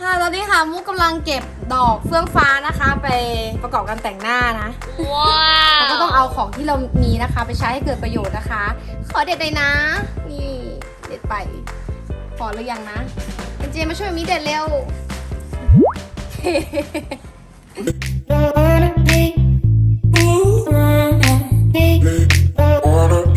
ค่ะตอนนี้ค่ะมุกกำลังเก็บดอกเฟื่องฟ้านะคะ ไปประกอบการแต่งหน้านะว้าแล้วก็ต้องเอาของที่เรามีนะคะ ไปใช้ให้เกิดประโยชน์นะคะ ขอเด็ดเลยนะ นี่เด็ดไปขอหรือยังนะเอ็นเจมาช่วยมิเด็ดเร็ว wanna be, ooh, wanna be, wanna be,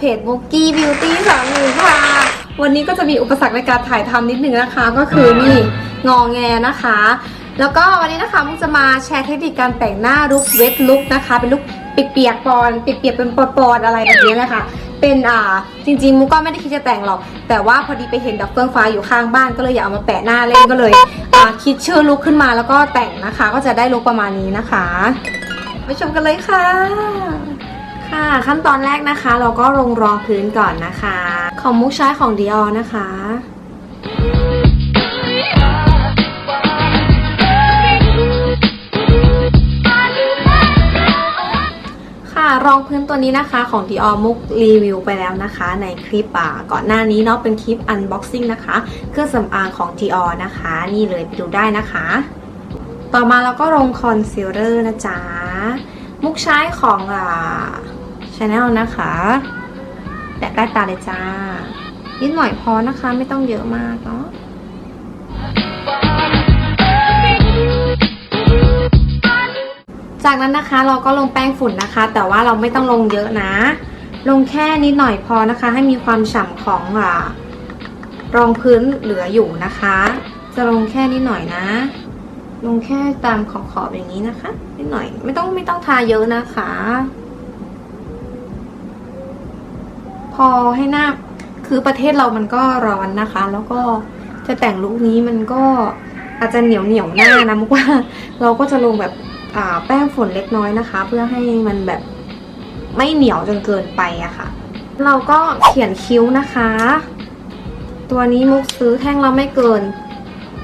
เพจมุกกี้บิวตี้สามหนึ่งค่ะ วันนี้ก็จะมีอุปสรรคในการถ่ายทำนิดนึงนะคะ ก็คือนี่งอแงนะคะ แล้วก็วันนี้นะคะมุกจะมาแชร์เทคนิคการแต่งหน้าลุคเวทลุคนะคะ เป็นลุคเปียกๆปอนเปียกๆเป็นปอนๆอะไรแบบนี้เลยค่ะเป็นอ่าจริงๆมุกก็ไม่ได้คิดจะแต่งหรอก แต่ว่าพอดีไปเห็นดอกเฟื่องฟ้าอยู่ข้างบ้านก็เลยอยากเอามาแปะหน้าเล่นก็เลยอ่าคิดชื่อลุคขึ้นมาแล้วก็แต่งนะคะ ก็จะได้ลุคประมาณนี้นะคะ ไปชมกันเลยค่ะ ค่ะ ขั้นตอนแรกนะคะ เราก็ลงรองพื้นก่อนนะคะ ของมุกใช้ของ Dior นะคะค่ะรองพื้นตัวนี้นะคะของ Dior มุกรีวิวไปแล้วนะคะ ในคลิปอ่าก่อนหน้านี้เนาะเป็นคลิป unboxing นะคะเครื่องสำอางของ Dior นะคะ นี่เลยไปดูได้นะคะ ต่อมาเราก็ลงคอนซีลเลอร์นะจ๊ะ มุกใช้ของอ่า Chanel นะคะแตะใต้ตาเลยจ้านิดหน่อยพอนะคะ ไม่ต้องเยอะมากเนาะจากนั้นนะคะเราก็ลงแป้งฝุ่นนะคะ แต่ว่าเราไม่ต้องลงเยอะนะ ลงแค่นิดหน่อยพอนะคะ ให้มีความฉ่ำของอ่ารองพื้นเหลืออยู่นะคะ จะลงแค่นิดหน่อยนะ ลงแค่ตามขอบๆอย่างนี้นะคะ นิดหน่อย ไม่ต้องไม่ต้องทาเยอะนะคะ พอให้หน้าคือประเทศเรามันก็ร้อนนะคะ แล้วก็จะแต่งลุคนี้มันก็อาจจะเหนียวเหนียวหน้านะมุกว่า เราก็จะลงแบบอ่าแป้งฝุ่นเล็กน้อยนะคะ เพื่อให้มันแบบไม่เหนียวจนเกินไปอะค่ะ เราก็เขียนคิ้วนะคะ ตัวนี้มุกซื้อแท่งละไม่เกิน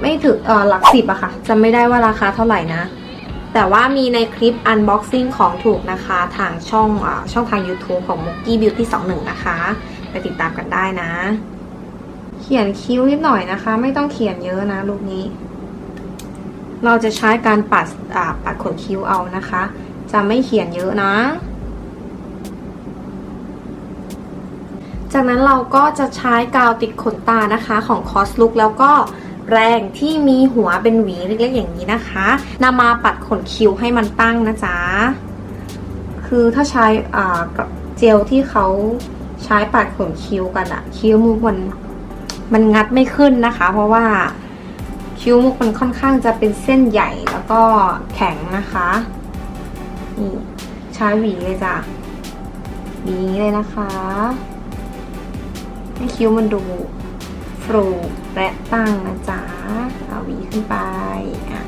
ไม่ถึงเออหลักสิบอะค่ะจำไม่ได้ว่าราคาเท่าไหร่นะ แต่ว่ามีในคลิป unboxing ของถูกนะคะ ทางช่องอช่องทาง YouTube ของ m o k i Beauty 21 นะคะ ไปติดตามกันได้นะ เขียนคิ้วนิดหน่อยนะคะ ไม่ต้องเขียนเยอะนะลูกนี้ เราจะใช้การปัดปัดขนคิ้วเอานะคะ จะไม่เขียนเยอะนะจากนั้นเราก็จะใช้กาวติดขนตานะคะของ Cos Look แล้วก็ แปรงที่มีหัวเป็นหวีเล็กๆอย่างนี้นะคะนำมาปัดขนคิ้วให้มันตั้งนะจ๊ะ คือถ้าใช้อ่าเจลที่เขาใช้ปัดขนคิ้วกันอะคิ้วมุกมันมันงัดไม่ขึ้นนะคะ เพราะว่าคิ้วมุกมันค่อนข้างจะเป็นเส้นใหญ่แล้วก็แข็งนะคะนี่ใช้หวีเลยจ้ะหวีนี้เลยนะคะ ให้คิ้วมันดู ฟรูและตั้งนะจ๊ะเอาวีขึ้นไปอะ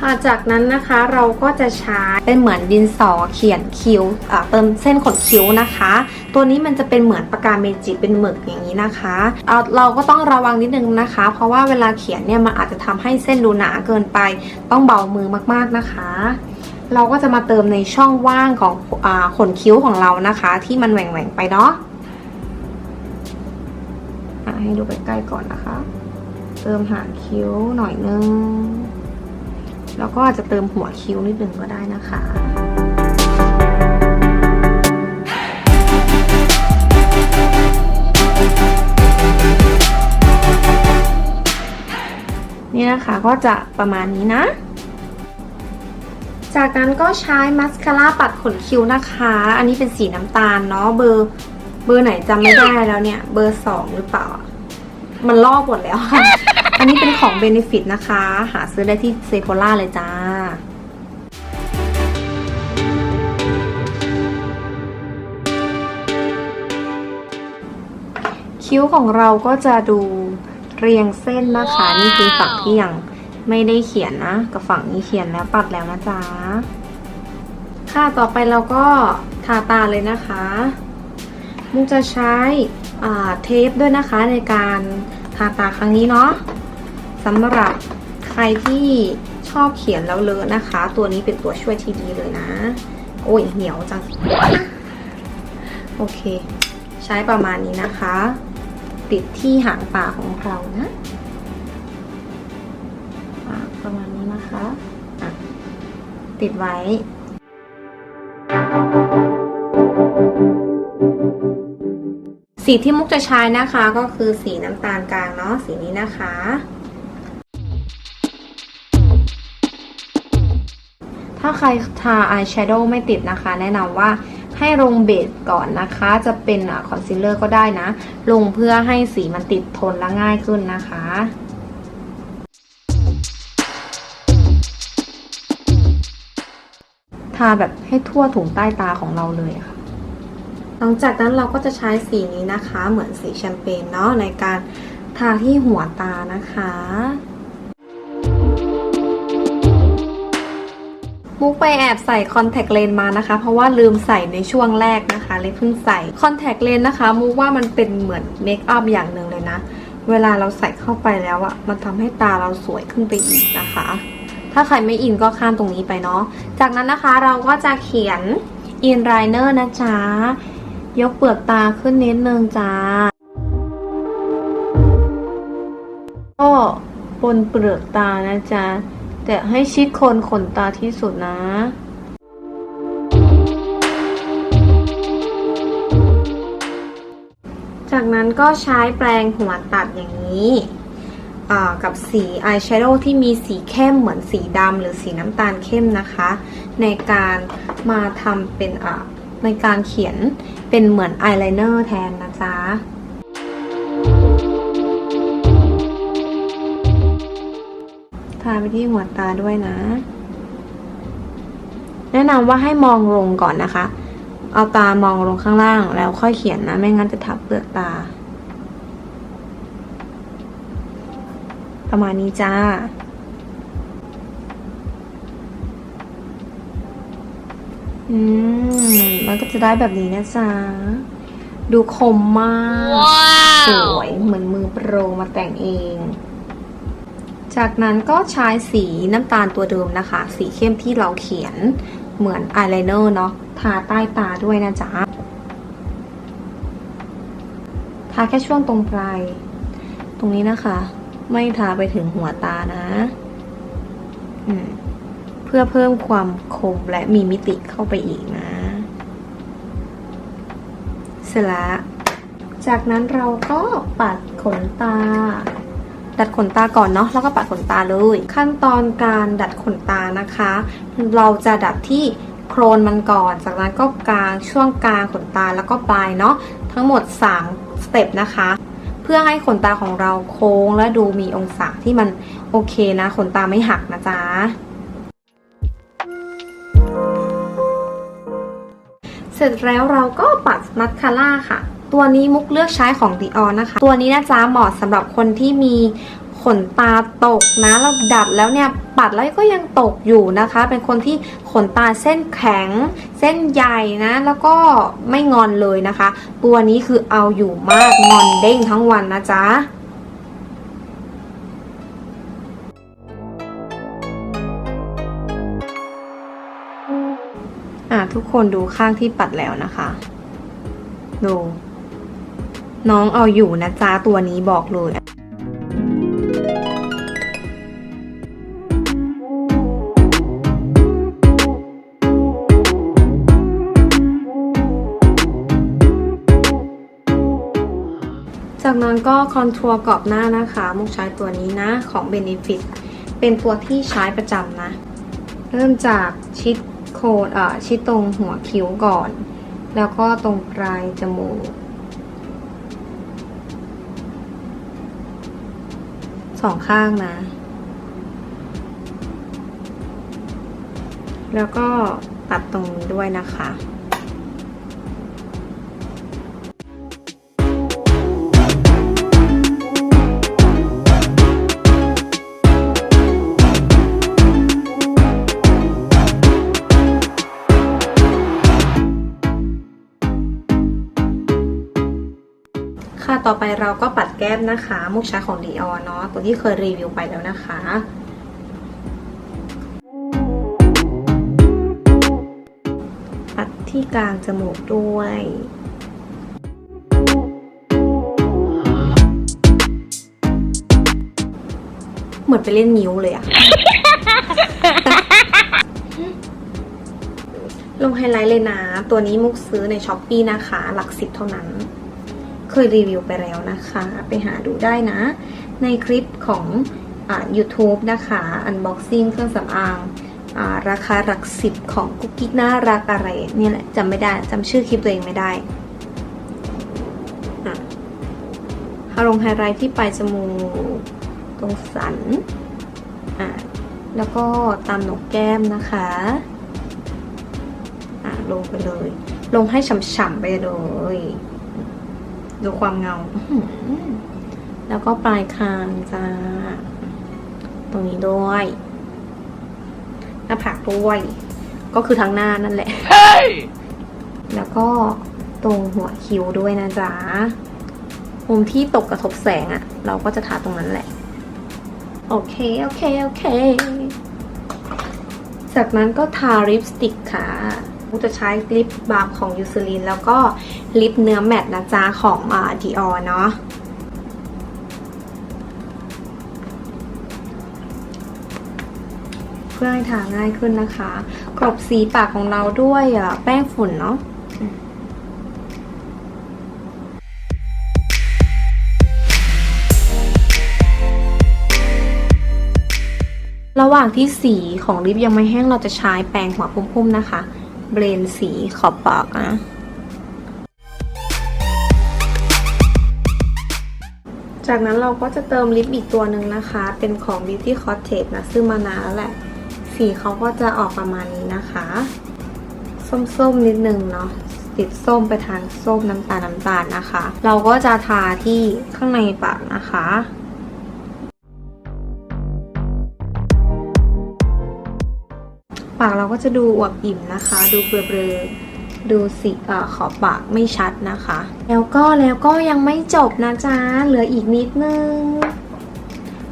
ค่ะจากนั้นนะคะเราก็จะใช้เป็นเหมือนดินสอเขียนคิ้วเติมเส้นขนคิ้วนะคะ ตัวนี้มันจะเป็นเหมือนปากกาเมจิเป็นหมึกอย่างนี้นะคะเเราก็ต้องระวังนิดนึงนะคะ เพราะว่าเวลาเขียนเนี่ยมันอาจจะทำให้เส้นดูหนาเกินไป ต้องเบามือมากๆนะคะ เราก็จะมาเติมในช่องว่างของอขนคิ้วของเรานะคะ ที่มันแหว่งๆไปเนาะ ให้ดูใกล้ๆก่อนนะคะ เติมหางคิ้วหน่อยนึง แล้วก็อาจจะเติมหัวคิ้วนิดนึงก็ได้นะคะนี่นะคะก็จะประมาณนี้นะ จากนั้นก็ใช้มัสคาร่าปัดขนคิ้วนะคะ อันนี้เป็นสีน้ำตาลเนาะเบอร์เบอร์ไหนจำไม่ได้แล้วเนี่ย เบอร์สองหรือเปล่า มันลอกหมดแล้วค่ะอันนี้เป็นของ Benefit นะคะ หาซื้อได้ที่เซโ h ล่าเลยจ้าคิ้วของเราก็จะดูเรียงเส้นนะคะ นี่คือฝั่งที่ยังไม่ได้เขียนนะ กับฝั่งนี้เขียนแล้วปัดแล้วนะจ๊ะ ค่ะต่อไปเราก็ทาตาเลยนะคะ มุกจะใช้อ่า เทปด้วยนะคะในการทาตาครั้งนี้เนาะสำหรับใครที่ชอบเขียนแล้วเลอะนะคะ ตัวนี้เป็นตัวช่วยที่ดีเลยนะ โอ้ยเหนียวจัง โอเค ใช้ประมาณนี้นะคะ ติดที่หางปากของเรานะประมาณนี้นะคะะติดไว้ สีที่มุกจะใช้นะคะก็คือสีน้ำตาลกลางเนาะสีนี้นะคะ ถ้าใครทาอายแชโดว์ไม่ติดนะคะ แนะนำว่าให้ลงเบสก่อนนะคะ จะเป็นคอนซีลเลอร์ก็ได้นะ ลงเพื่อให้สีมันติดทนและง่ายขึ้นนะคะทาแบบให้ทั่วถุงใต้ตาของเราเลยค่ะ หลังจากนั้นเราก็จะใช้สีนี้นะคะ เหมือนสีแชมเปญเนาะในการทาที่หัวตานะคะ มุกไปแอบใส่คอนแทคเลนส์มานะคะ เพราะว่าลืมใส่ในช่วงแรกนะคะ เลยเพิ่งใส่คอนแทคเลนส์นะคะ มุกว่ามันเป็นเหมือนเมคอัพอย่างหนึ่งเลยนะ เวลาเราใส่เข้าไปแล้วอะมันทำให้ตาเราสวยขึ้นไปอีกนะคะ ถ้าใครไม่อินก็ข้ามตรงนี้ไปเนาะ จากนั้นนะคะเราก็จะเขียนอินไรเนอร์นะจ๊ะ ยกเปลือกตาขึ้นนิดนึงจ้า ก็บนเปลือกตานะจ๊ะ แต่ให้ชิดโคนขนตาที่สุดนะจากนั้นก็ใช้แปรงหัวตัดอย่างนี้กับสีอายแชโดว์ที่มีสีเข้มเหมือนสีดำหรือสีน้ำตาลเข้มนะคะ ในการมาทำเป็นอ่า ในการเขียนเป็นเหมือนอายไลเนอร์แทนนะจ๊ะทาไปที่หัวตาด้วยนะ แนะนำว่าให้มองลงก่อนนะคะ เอาตามองลงข้างล่างแล้วค่อยเขียนนะ ไม่งั้นจะทับเปลือกตา ประมาณนี้จ้า อืมมันก็จะได้แบบนี้นะจ๊ะ ดูคมมากสวยเหมือนมือโปรมาแต่งเอง จากนั้นก็ใช้สีน้ำตาลตัวเดิมนะคะ สีเข้มที่เราเขียนเหมือนอายไลเนอร์เนาะ ทาใต้ตาด้วยนะจ๊ะ ทาแค่ช่วงตรงปลาย ตรงนี้นะคะ ไม่ทาไปถึงหัวตานะ อืม เพื่อเพิ่มความคมและมีมิติเข้าไปอีกนะเสร็จล้วจากนั้นเราก็ปัดขนตา ดัดขนตาก่อนเนาะแล้วก็ปัดขนตาเลย ขั้นตอนการดัดขนตานะคะ เราจะดัดที่โครนมันก่อน จากนั้นก็กลางช่วงกลางขนตาแล้วก็ปลายเนาะทั้งหมด3สเต็ปนะคะ เพื่อให้ขนตาของเราโค้งและดูมีองศาที่มันโอเคนะ ขนตาไม่หักนะจ๊ะ เสร็จแล้วเราก็ปัดมัสคาร่าค่ะ ตัวนี้มุกเลือกใช้ของ Dior นนะคะ ตัวนี้นะจ๊ะเหมาะสำหรับคนที่มีขนตาตกนะแล้วดัดแล้วเนี่ยปัดแล้วก็ยังตกอยู่นะคะ เป็นคนที่ขนตาเส้นแข็ง เส้นใหญ่นะ แล้วก็ไม่งอนเลยนะคะ ตัวนี้คือเอาอยู่มากงอนเด้งทั้งวันนะจ๊ะ อะทุกคนดูข้างที่ปัดแล้วนะคะ ดู น้องเอาอยู่นะจ๊ะตัวนี้บอกเลยจากนั้นก็คอนทัวร์กรอบหน้านะคะ มุกใช้ตัวนี้นะ ของ Benefit เป็นตัวที่ใช้ประจำนะ เริ่มจากชิด โคนอ่าชิดตรงหัวคิ้วก่อน แล้วก็ตรงปลายจมูกสองข้างนะ แล้วก็ตัดตรงนี้ด้วยนะคะ ต่อไปเราก็ปัดแก้มนะคะ มุกชาของดีออเนาะ ตัวที่เคยรีวิวไปแล้วนะคะปัดที่กลางจมูกด้วยเหมือนไปเล่นนิ้วเลยอะลงไฮไลท์เลยนะ ตัวนี้มุกซื้อในช้อปปีนะคะ หลักสิบเท่านั้น เคยรีวิวไปแล้วนะคะ ไปหาดูได้นะ ในคลิปของอา YouTube นะคะ Unboxing เครื่องสำอางอาราคาหลักสิบของกุ๊กกิ๊กน่ารักอะไรเนี่ยแหละจำไม่ได้จำชื่อคลิปตัวเองไม่ได้อะฮาลงไฮไลท์ที่ปลายจมูกตรงสันอะแล้วก็ตามหนกแก้มนะคะอะลงไปเลย ลงให้ฉ่ำๆไปเลย ดูความเงาอื้อหือแล้วก็ปลายคางจ้า ตรงนี้ด้วย หน้าผากด้วย ก็คือทั้งหน้านั่นแหละแล้วก็ตรงหัวคิ้วด้วยนะจ๊ะ มุมที่ตกกระทบแสงอะ่ะ เราก็จะทาตรงนั้นแหละ โอเค โอเค โอเค จากนั้นก็ทาลิปสติกค่ะ มุกจะใช้ลิปบาล์มของยูซ l ลินแล้วก็ลิปเนื้อแมตต์นะจ๊ะของดีออเนาะเพื่อให้ทาง่ายขึ้นนะคะ กรบสีปากของเราด้วยแป้งฝุ่นเนาะระหว่างที่สีของลิปยังไม่แห้งเราจะใช้แปรงหัวพุ่มๆนะคะ เบรนสีขอบปากนะ จากนั้นเราก็จะเติมลิปอีกตัวหนึ่งนะคะ เป็นของ Beauty Cottage นะ ซึ่งมานานแล้วแหละ สีเขาก็จะออกประมาณนี้นะคะ ส้มๆนิดนึงเนาะติดส้มไปทางส้มน้ำตาลน้ำตาลนะคะ เราก็จะทาที่ข้างในปากนะคะ ปากเราก็จะดูอวบอิ่มนะคะ ดูเบลอๆดูสีอขอบปากไม่ชัดนะคะ แล้วก็แล้วก็ยังไม่จบนะจ๊ะ เหลืออีกนิดนึง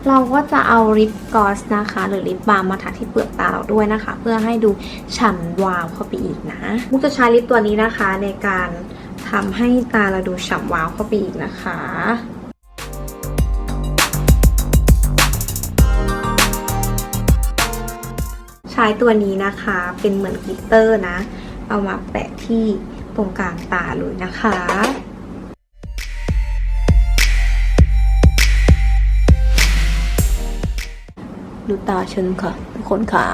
เราก็จะเอาลิปกอสนะคะ หรือลิปบาล์มมาทาที่เปลือกตาเราด้วยนะคะ เพื่อให้ดูฉ่ำวาวเข้าไปอีกนะ มุกจะใช้ลิปตัวนี้นะคะในการทำให้ตาเราดูฉ่ำวาวเข้าไปอีกนะคะ ช้ตัวนี้นะคะ เป็นเหมือนกิตเตอร์นะ เอามาแปะที่ตรงกลางตาเลยนะคะดูตาฉันค่ะทุกคนค่ะ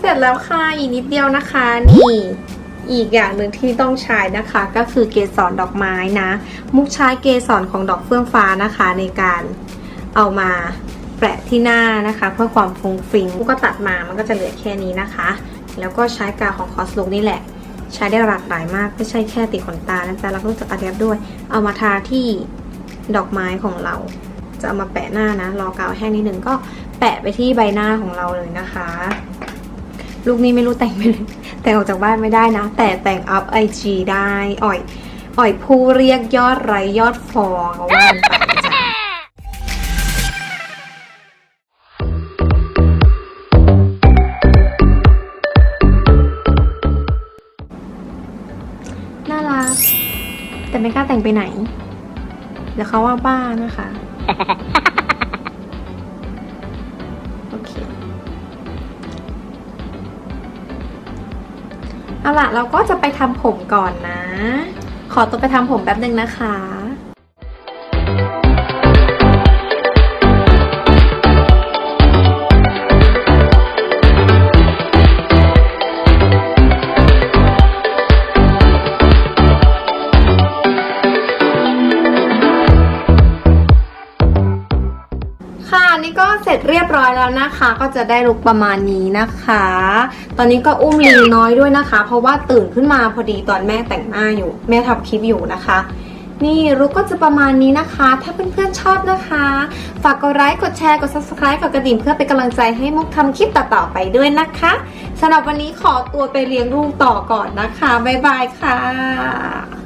เสร็จแล้วค่ะอีกนิดเดียวนะคะนี่อีกอย่างหนึ่งที่ต้องใช้นะคะก็คือเกสรดอกไม้นะ มุกใช้เกสรของดอกเฟื่องฟ้านะคะในการ เอามาแปะที่หน้านะคะ เพื่อความฟุ้งฟิ้งกก็ตัดมามันก็จะเหลือแค่นี้นะคะ แล้วก็ใช้กาวของคอสลุกนี่แหละ ใช้ได้หลากหลายมากไม่ใช่แค่ติดขนตานะจ๊ะเราก็จักอะแดปด้วย เอามาทาที่ดอกไม้ของเรา จะเอามาแปะหน้านะ รอกาวแห้งนิดนึงก็แปะไปที่ใบหน้าของเราเลยนะคะ ลูกนี้ไม่รู้แต่งไปเลยแต่งออกจากบ้านไม่ได้นะ แต่แต่งอัพไอจีได้อ่อยอ่อยผู้เรียกยอดไลค์ยอดฟอลก็ว่า ไม่กล้าแต่งไปไหนเดี๋ยวเขาว่าบ้านะคะ โอเค เอาล่ะ เราก็จะไปทำผมก่อนนะ ขอตัวไปทำผมแป๊บนึงนะคะ ก็เสร็จเรียบร้อยแล้วนะคะ ก็จะได้ลุกประมาณนี้นะคะ ตอนนี้ก็อุ้มลิงน้อยด้วยนะคะ เพราะว่าตื่นขึ้นมาพอดีตอนแม่แต่งหน้าอยู่ แม่ทำคลิปอยู่นะคะ นี่ลุกก็จะประมาณนี้นะคะ ถ้าเพื่อนๆชอบนะคะ ฝากกดไลค์กดแชร์กด subscribe กดกระดิ่งเพื่อเป็นกำลังใจให้มุกทำคลิปต่อๆไปด้วยนะคะสำหรับวันนี้ขอตัวไปเลี้ยงลูกต่อก่อนนะคะบ๊ายบายค่ะ